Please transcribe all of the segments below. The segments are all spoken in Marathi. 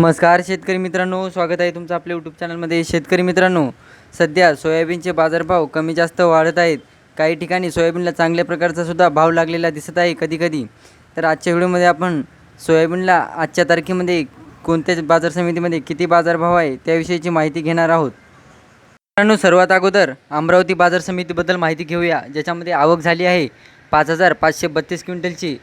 नमस्कार शेतकरी मित्रांनो. स्वागत आहे तुमचं आपल्या यूट्यूब चॅनलमध्ये शेतकरी मित्रांनो सध्या सोयाबीनचे बाजारभाव कमी जास्त वाढत आहेत. काही ठिकाणी सोयाबीनला चांगल्या प्रकारचा सुद्धा भाव लागलेला दिसत आहे कधीकधी. तर आजच्या व्हिडिओमध्ये आपण सोयाबीनला आजच्या तारखेमध्ये कोणत्या बाजार समितीमध्ये किती बाजारभाव आहे त्याविषयीची माहिती घेणार आहोत. मित्रांनो सर्वात अगोदर अमरावती बाजार समितीबद्दल माहिती घेऊया ज्याच्यामध्ये आवक झाली आहे पाच हजार पाचशे बत्तीस क्विंटलची.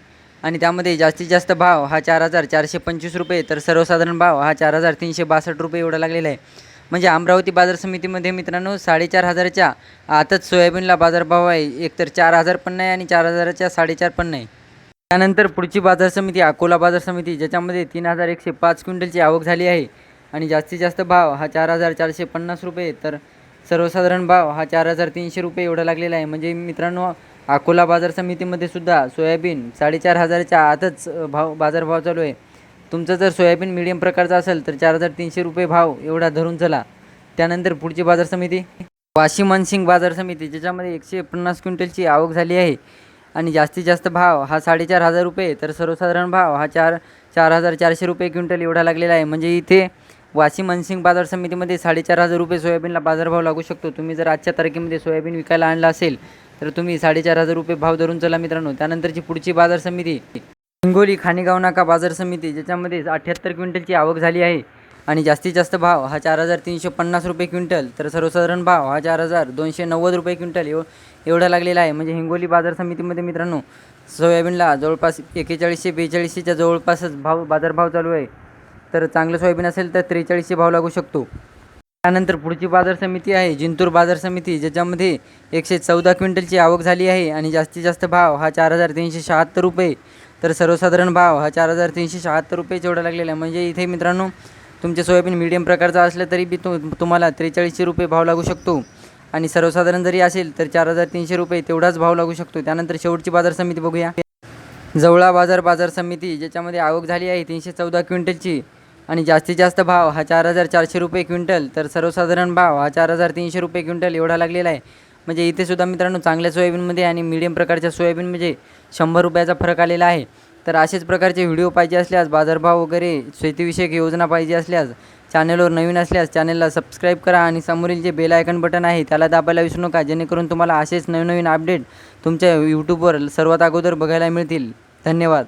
आणि त्यामध्ये जास्तीत जास्त भाव हा चार हजार चारशे पंचवीस रुपये तर सर्वसाधारण भाव हा चार हजार तीनशे बासष्ट रुपये एवढा लागलेला आहे. म्हणजे अमरावती बाजार समितीमध्ये मित्रांनो साडेचार हजाराच्या आतच सोयाबीनला बाजारभाव आहे. एकतर चार हजार पण नाही आणि चार हजाराच्या साडेचार पण नाही. त्यानंतर पुढची बाजार समिती अकोला बाजार समिती ज्याच्यामध्ये तीन हजार एकशे पाच क्विंटलची आवक झाली आहे. आणि जास्तीत जास्त भाव हा चार हजार चारशे पन्नास रुपये तर सर्वसाधारण भाव हा चार हजार तीनशे रुपये एवढा लागलेला आहे. म्हणजे मित्रांनो अकोला बाजार समितीमध्ये सुद्धा सोयाबीन साडेचार हजाराच्या आतच भाव बाजारभाव चालू आहे. तुमचं जर सोयाबीन मिडियम प्रकारचा असेल तर चार हजार तीनशे रुपये भाव एवढा धरून चला. त्यानंतर पुढची बाजार समिती. वाशिम मनसिंग बाजार समिती ज्याच्यामध्ये एकशे पन्नास क्विंटलची आवक झाली आहे. आणि जास्तीत जास्त भाव हा साडेचार हजार रुपये तर सर्वसाधारण भाव हा चार चार हजार चारशे रुपये क्विंटल एवढा लागलेला आहे. म्हणजे इथे वाशिम मनसिंग बाजार समितीमध्ये साडेचार हजार रुपये सोयाबीनला बाजारभाव लागू शकतो. तुम्ही जर आजच्या तारखेमध्ये सोयाबीन विकायला आणला असेल तर तुम्ही साडेचार हजार रुपये भाव धरून चला मित्रांनो. त्यानंतरची पुढची बाजार समिती हिंगोली खाणेगाव नाका बाजार समिती ज्याच्यामध्ये अठ्ठ्याहत्तर क्विंटलची आवक झाली आहे. आणि जास्तीत जास्त भाव हा चार हजार तीनशे पन्नास रुपये क्विंटल. तर सर्वसाधारण भाव हा चार हजार दोनशे नव्वद रुपये क्विंटल एव एवढा लागलेला आहे. म्हणजे हिंगोली बाजार समितीमध्ये मित्रांनो सोयाबीनला जवळपास एकेचाळीसशे बेचाळीसशेच्या जवळपासच भाव बाजारभाव चालू आहे. तर चांगलं सोयाबीन असेल तर त्रेचाळीसशे भाव लागू शकतो. त्यानंतर पुढची बाजार समिती आहे जिंतूर बाजार समिती ज्याच्यामध्ये एकशे चौदा क्विंटलची आवक झाली आहे आणि जास्तीत जास्त भाव हा चार हजार तीनशे शहात्तर रुपये. तर सर्वसाधारण भाव हा चार हजार तीनशे शहात्तर रुपये एवढा लागलेला आहे. म्हणजे इथे मित्रांनो तुमचे सोयाबीन मीडियम प्रकारचा असलं तरी बी तु तुम्हाला त्रेचाळीसशे रुपये भाव लागू शकतो. आणि सर्वसाधारण जरी असेल तर चार हजार तीनशे रुपये तेवढाच भाव लागू शकतो. त्यानंतर शेवटची बाजार समिती बघूया. जवळा बाजार बाजार समिती ज्याच्यामध्ये आवक झाली आहे तीनशे चौदा क्विंटलची. आणि जास्तीत जास्त भाव हा चार हजार चारशे रुपये क्विंटल. तर सर्वसाधारण भाव हा चार हजार तीनशे रुपये क्विंटल एवढा लागलेला आहे. म्हणजे इथे सुद्धा मित्रांनो चांगल्या सोयाबीनमध्ये आणि मिडियम प्रकारच्या सोयाबीन म्हणजे शंभर रुपयाचा फरक आलेला आहे. तर असेच प्रकारचे व्हिडिओ पाहिजे असल्यास बाजारभाव वगैरे शेतीविषयक योजना पाहिजे असल्यास चॅनलवर नवीन असल्यास चॅनलला सबस्क्राईब करा आणि समोरील जे बेल आयकन बटन आहे त्याला दाबायला विसरू नका जेणेकरून तुम्हाला असेच नवीन नवीन अपडेट तुमच्या यूट्यूबवर सर्वात अगोदर बघायला मिळतील. धन्यवाद.